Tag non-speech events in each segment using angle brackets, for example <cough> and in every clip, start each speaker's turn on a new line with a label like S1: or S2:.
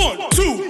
S1: One, two,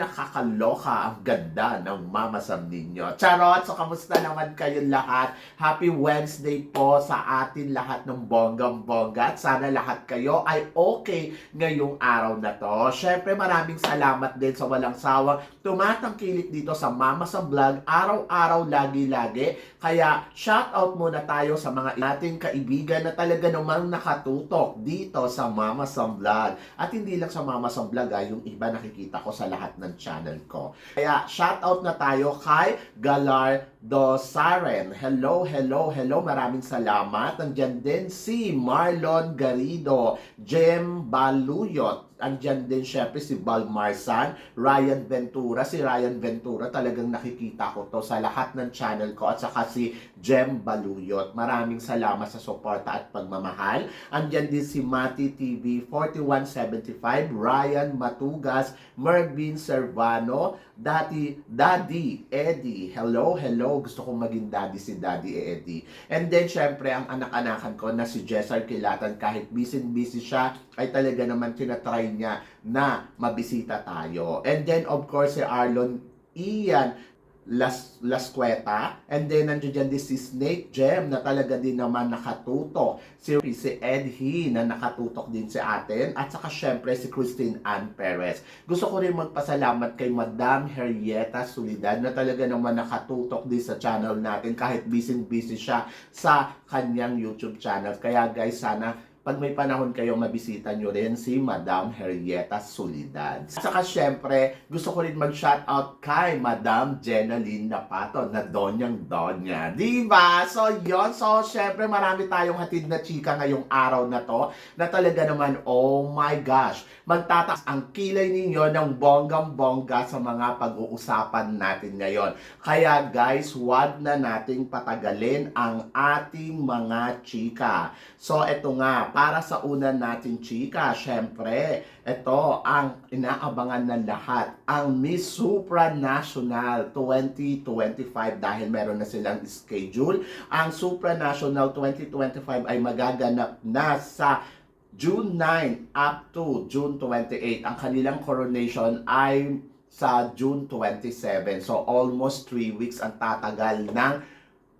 S2: nakakaloka ang ganda ng mamasam ninyo. Charot! So, kamusta naman kayo lahat? Happy Wednesday po sa atin lahat ng bonggang-bongga. Sana lahat kayo ay okay ngayong araw na to. Syempre, maraming salamat din sa walang sawang tumatangkilik dito sa Mama sa Vlog. Araw-araw, lagi-lagi. Kaya, shout out muna tayo sa mga ating kaibigan na talaga namang nakatutok dito sa Mama sa Vlog. At hindi lang sa Mama sa Vlog, ah, yung iba nakikita ko sa lahat ng channel ko. Kaya, shout out na tayo kay Galar Dosaren. Hello, hello, hello. Maraming salamat. Nandiyan din si Marlon Garrido, Jem Baluyot, Andyan din syempre si Val Marsan, Ryan Ventura. Si Ryan Ventura talagang nakikita ko to sa lahat ng channel ko at saka si Jem Baluyot. Maraming salamat sa suporta at pagmamahal. Andyan din si Mati TV 4175, Ryan Matugas, Mervin Servano, Daddy, Daddy Eddie. Hello, hello. Gusto kong maging daddy si Daddy Eddie. And then syempre ang anak-anakan ko na si Jessar Kilatan kahit busy-busy siya ay talaga naman tinatry niya na mabisita tayo. And then, of course, si Arlon Ian Las Lasqueta and then nandiyan dyan din si Snake Gem na talaga din naman nakatutok. Si, si Ed He na nakatutok din sa atin. At saka syempre si Christine Ann Perez. Gusto ko rin magpasalamat kay Madam Henrietta Solidad na talaga naman nakatutok din sa channel natin kahit busy busy siya sa kanyang YouTube channel. Kaya guys sana pag may panahon kayo, mabisita nyo rin si Madam Henrietta Solidad. At saka syempre, gusto ko rin mag-shoutout kay Madam Jenaline Napato na Donyang Donya. Diba? So, yon So, syempre, marami tayong hatid na chika ngayong araw na to na talaga naman, oh my gosh, magtataas ang kilay ninyo ng bonggang-bongga sa mga pag-uusapan natin ngayon. Kaya guys, wag na nating patagalin ang ating mga chika. So, eto nga, para sa una natin chika, syempre, ito ang inaabangan ng lahat, ang Miss Supranational 2025 dahil meron na silang schedule. Ang Supranational 2025 ay magaganap na sa June 9 up to June 28. Ang kanilang coronation ay sa June 27. So almost 3 weeks ang tatagal ng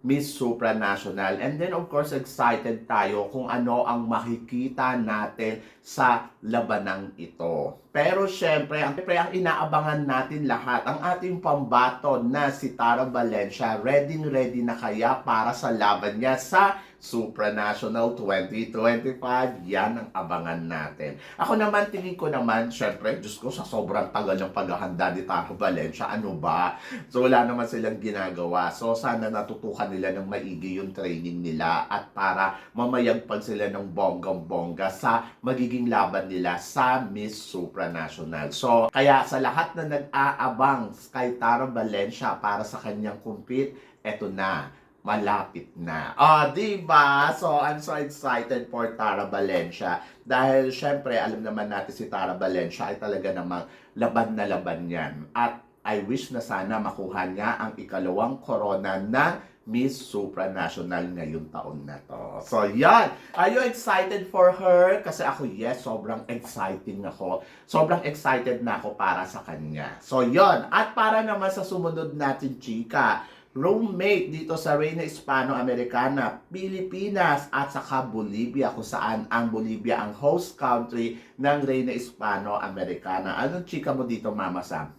S2: Miss Supranational. And then of course excited tayo kung ano ang makikita natin sa labanang ito. Pero syempre, ang, syempre, ang inaabangan natin lahat, ang ating pambato na si Tara Valencia, ready ready na kaya para sa laban niya sa Supranational 2025. Yan ang abangan natin. Ako naman, tingin ko naman, syempre, Diyos ko, sa sobrang tagal ng paghahanda ni Tara Valencia, ano ba? So, wala naman silang ginagawa. So, sana natutukan nila ng maigi yung training nila at para mamayagpag sila ng bonggang-bongga sa magiging laban nila sa Miss Supranational. So, kaya sa lahat na nag-aabang kay Tara Valencia para sa kanyang compete, eto na malapit na. Ah, di ba? So, I'm so excited for Tara Valencia. Dahil, syempre, alam naman natin si Tara Valencia ay talaga namang laban na laban yan. At I wish na sana makuha niya ang ikalawang corona na Miss Supranational ngayong taon na to. So, yan. Are you excited for her? Kasi ako, yes, sobrang exciting ako. Sobrang excited na ako para sa kanya. So, yon At para naman sa sumunod natin, chika, roommate dito sa Reina Hispano-Americana, Pilipinas at saka Bolivia kung saan ang Bolivia ang host country ng Reina Hispano-Americana. Anong chika mo dito, Mama Sam?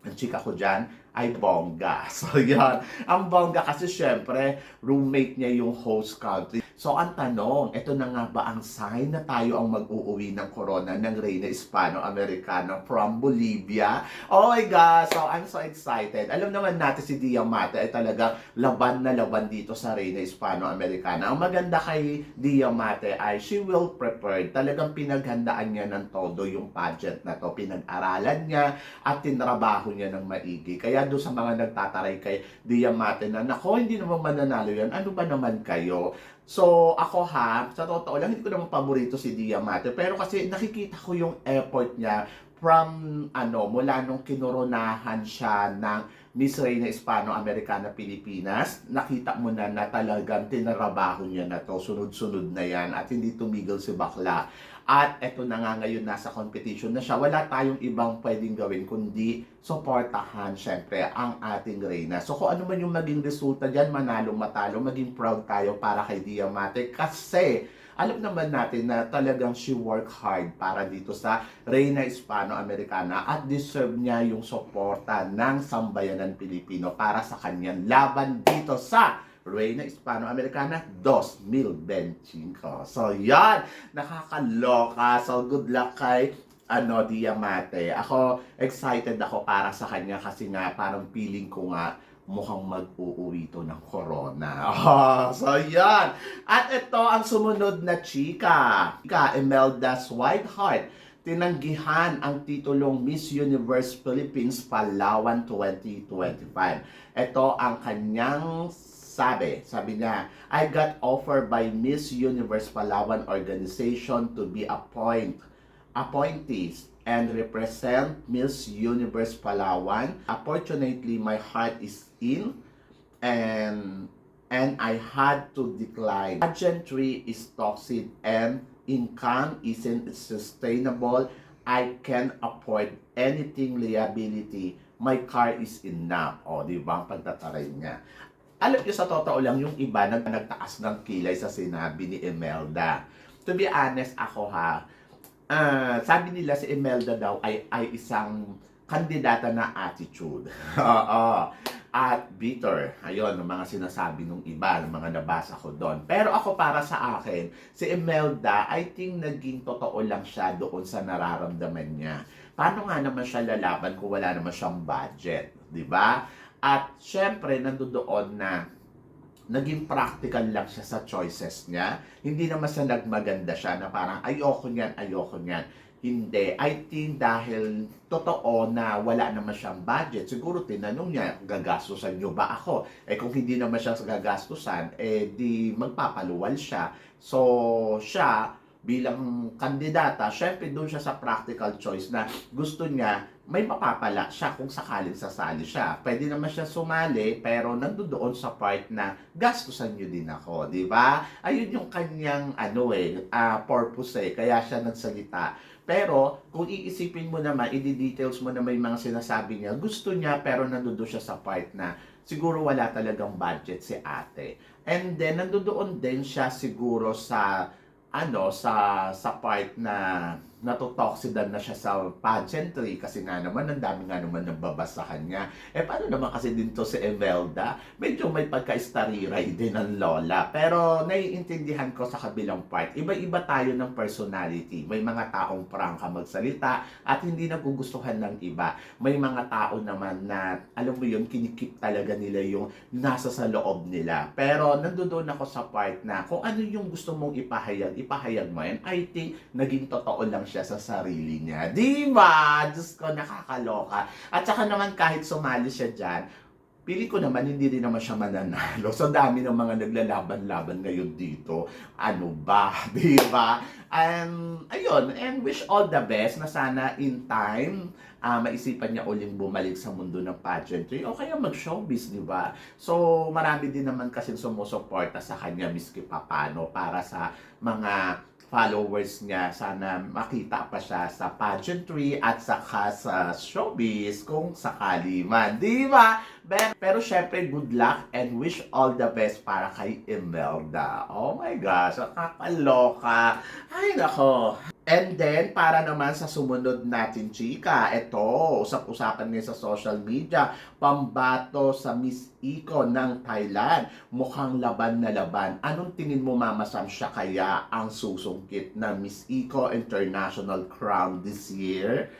S2: Ang chika ko dyan ay bongga. <laughs> So, yan. Ang bongga kasi syempre, roommate niya yung host country. So, ang tanong, ito na nga ba ang sign na tayo ang mag-uuwi ng corona ng Reyna Hispano-Americana from Bolivia? Oh my God! So, I'm so excited. Alam naman natin si Diamante ay talaga laban na laban dito sa Reyna Hispano-Americana. Ang maganda kay Diamante ay she will prepare. Talagang pinaghandaan niya ng todo yung pageant na to. Pinag-aralan niya at tinrabaho niya ng maigi. Kaya doon sa mga nagtataray kay Diamante na, nako, hindi naman mananalo yan. Ano ba naman kayo? So, ako ha, sa totoo lang, hindi ko naman paborito si Diamante. Pero kasi nakikita ko yung effort niya from, ano, mula nung kinoronahan siya ng Miss Reina Hispano-Americana Pilipinas. Nakita mo na na talagang tinarabaho niya na to. Sunod-sunod na yan at hindi tumigil si Bakla. At eto na nga ngayon nasa competition na siya. Wala tayong ibang pwedeng gawin kundi suportahan syempre ang ating Reyna. So kung ano man yung maging resulta dyan, manalo, matalo, maging proud tayo para kay Diamante kasi alam naman natin na talagang she work hard para dito sa Reyna Hispano-Americana at deserve niya yung suporta ng sambayanan Pilipino para sa kanyang laban dito sa Reyna Hispano-Americana 2025. So, yan! Nakakaloka. So, good luck kay ano, Diamante. Ako, excited ako para sa kanya kasi nga parang feeling ko nga mukhang mag-uuwi to ng corona. Oh, <laughs> so, yan! At ito ang sumunod na chika. Chika, Imelda's White Heart tinanggihan ang titulong Miss Universe Philippines Palawan 2025. Ito ang kanyang sabi. Sabi niya, I got offer by Miss Universe Palawan organization to be appoint appointees and represent Miss Universe Palawan. Unfortunately, my heart is in and and I had to decline. Pageantry is toxic and income isn't sustainable. I can afford anything liability. My car is enough. O, di ba? Pagtataray niya. Alam niyo, sa totoo lang, yung iba nag nagtaas ng kilay sa sinabi ni Imelda. To be honest ako ha, ah, sabi nila si Imelda daw ay, ay isang kandidata na attitude. <laughs> Oo. At bitter. Ayun, ang mga sinasabi nung iba, ng mga nabasa ko doon. Pero ako para sa akin, si Imelda, I think naging totoo lang siya doon sa nararamdaman niya. Paano nga naman siya lalaban kung wala naman siyang budget? Di ba? At syempre, nandoon na naging practical lang siya sa choices niya. Hindi naman sa nagmaganda siya na parang ayoko niyan, ayoko niyan. Hindi. I think dahil totoo na wala naman siyang budget, siguro tinanong niya, gagastusan niyo ba ako? Eh kung hindi naman siya gagastusan, eh di magpapaluwal siya. So, siya, bilang kandidata, syempre doon siya sa practical choice na gusto niya may mapapala siya kung sakaling sasali siya. Pwede naman siya sumali, pero nandoon sa part na gastusan niyo din ako, di ba? Ayun yung kanyang ano eh, ah, purpose eh, kaya siya nagsalita. Pero kung iisipin mo naman, i-details mo na may mga sinasabi niya, gusto niya pero nandoon siya sa part na siguro wala talagang budget si ate. And then nandoon din siya siguro sa ano sa sa part na natutoxidan na siya sa pageantry kasi nga naman ang dami nga naman nagbabasa kanya. Eh paano naman kasi din to si Emelda? Medyo may pagka-istariray din ng lola. Pero naiintindihan ko sa kabilang part. Iba-iba tayo ng personality. May mga taong prangka magsalita at hindi nagugustuhan ng iba. May mga tao naman na alam mo yun, kinikip talaga nila yung nasa sa loob nila. Pero nandoon ako sa part na kung ano yung gusto mong ipahayag, ipahayag mo. And I think naging totoo lang siya sa sarili niya. Di ba? Diyos ko, nakakaloka. At saka naman kahit sumali siya dyan, pili ko naman hindi rin naman siya mananalo. So dami ng mga naglalaban-laban ngayon dito. Ano ba? <laughs> Di ba? And ayun, and wish all the best na sana in time ah, maisipan niya uling bumalik sa mundo ng pageantry o kaya mag-showbiz, di ba? So, marami din naman kasi sumusuporta sa kanya miski papano para sa mga followers niya. Sana makita pa siya sa pageantry at saka sa showbiz kung sakali man. Di ba? Pero, syempre, good luck and wish all the best para kay Imelda. Oh my gosh, nakakaloka. Ay, nako. And then, para naman sa sumunod natin, chika, ito, usap-usapan ngayon sa social media, pambato sa Miss Iko ng Thailand. Mukhang laban na laban. Anong tingin mo, Mama Sam, siya kaya ang susungkit na Miss Iko International Crown this year?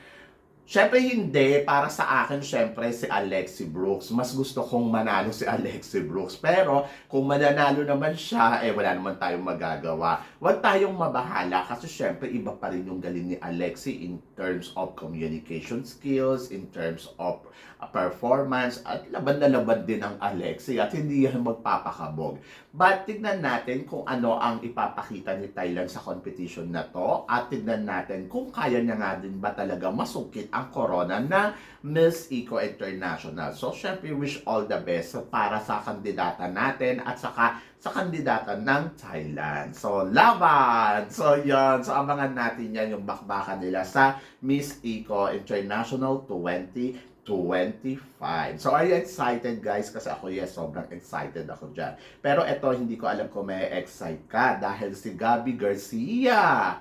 S2: Siyempre hindi. Para sa akin, siyempre si Alexi Brooks. Mas gusto kong manalo si <laughs> Alexi Brooks. Pero kung mananalo naman siya, eh wala naman tayong magagawa. Huwag tayong mabahala kasi siyempre iba pa rin yung galing ni Alexi in terms of communication skills, in terms of uh, performance, at laban na laban din ang Alexi at hindi yan magpapakabog. But tignan natin kung ano ang ipapakita ni Thailand sa competition na to at tignan natin kung kaya niya nga din ba talaga masungkit ang corona na Miss Eco International. So, syempre, wish all the best para sa kandidata natin at saka sa kandidata ng Thailand. So, laban! So, yon So, abangan natin yan yung bakbakan nila sa Miss Eco International 2025. So, are you excited guys? Kasi ako, yes, sobrang excited ako dyan. Pero ito, hindi ko alam kung may excite ka dahil si Gabby Garcia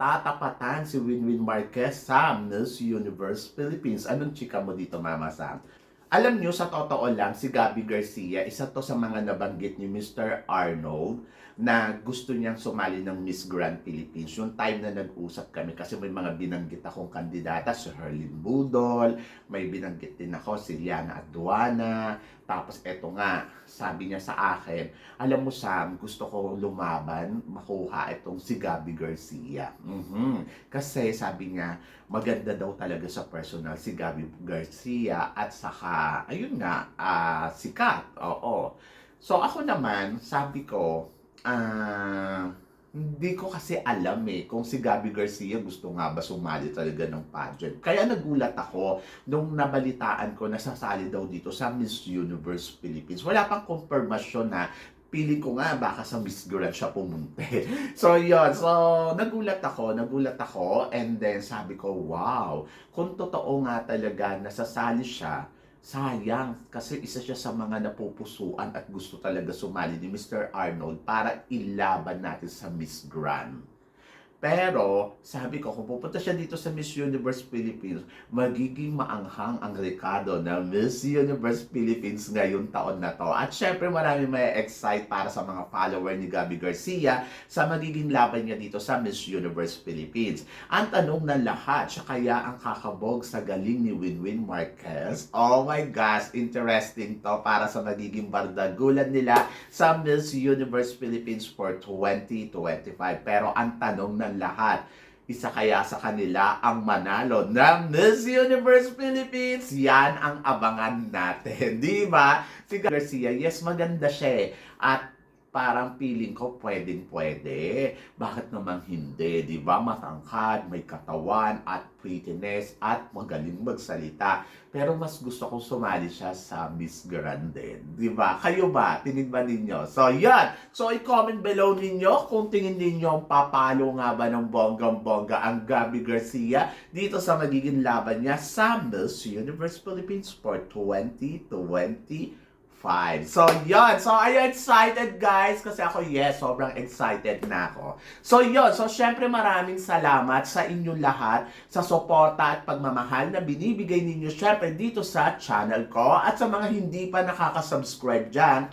S2: tatapatan si Winwin Marquez sa Miss Universe Philippines. Anong chika mo dito, Mama Sam? Alam nyo, sa totoo lang, si Gabby Garcia, isa to sa mga nabanggit ni Mr. Arnold na gusto niyang sumali ng Miss Grand Philippines. Yung time na nag-usap kami kasi may mga binanggit akong kandidata, si Herlin Budol, may binanggit din ako si Liana Aduana, tapos eto nga, sabi niya sa akin, alam mo Sam, gusto ko lumaban, makuha itong si Gabby Garcia. Mhm. Kasi sabi niya, maganda daw talaga sa personal si Gabby Garcia at saka, ayun nga, ah, sikat. Oo. So ako naman, sabi ko, ah, hindi ko kasi alam eh kung si Gabby Garcia gusto nga ba sumali talaga ng pageant. Kaya nagulat ako nung nabalitaan ko na sasali daw dito sa Miss Universe Philippines. Wala pang confirmation na pili ko nga baka sa Miss Grand siya pumunta. <laughs> so yun, so nagulat ako, nagulat ako and then sabi ko, wow, kung totoo nga talaga nasasali siya, sayang kasi isa siya sa mga napupusuan at gusto talaga sumali ni Mr. Arnold para ilaban natin sa Miss Grand. Pero, sabi ko, kung pupunta siya dito sa Miss Universe Philippines, magiging maanghang ang rekado ng Miss Universe Philippines ngayong taon na to. At syempre, marami may excite para sa mga follower ni Gabby Garcia sa magiging laban niya dito sa Miss Universe Philippines. Ang tanong ng lahat, siya kaya ang kakabog sa galing ni Winwin Marquez? Oh my gosh, interesting to para sa magiging bardagulan nila sa Miss Universe Philippines for 2025. Pero ang tanong ng lahat, isa kaya sa kanila ang manalo ng Miss Universe Philippines? Yan ang abangan natin, <laughs> di ba? Si Garcia, yes, maganda siya eh. At parang feeling ko pwedeng pwede. Bakit naman hindi, di ba? Matangkad, may katawan, at prettiness, at magaling magsalita. Pero mas gusto kong sumali siya sa Miss Grand din. Di ba? Kayo ba? Tingin ba ninyo? So, yan. So, i-comment below ninyo kung tingin ninyo papalo nga ba ng bonggang-bongga ang Gabby Garcia dito sa magiging laban niya sa Miss Universe Philippines for 2025. So, yon So, are you excited, guys? Kasi ako, yes, sobrang excited na ako. So, yon So, syempre maraming salamat sa inyong lahat sa suporta at pagmamahal na binibigay ninyo syempre dito sa channel ko. At sa mga hindi pa nakaka-subscribe dyan,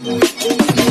S2: Thank you.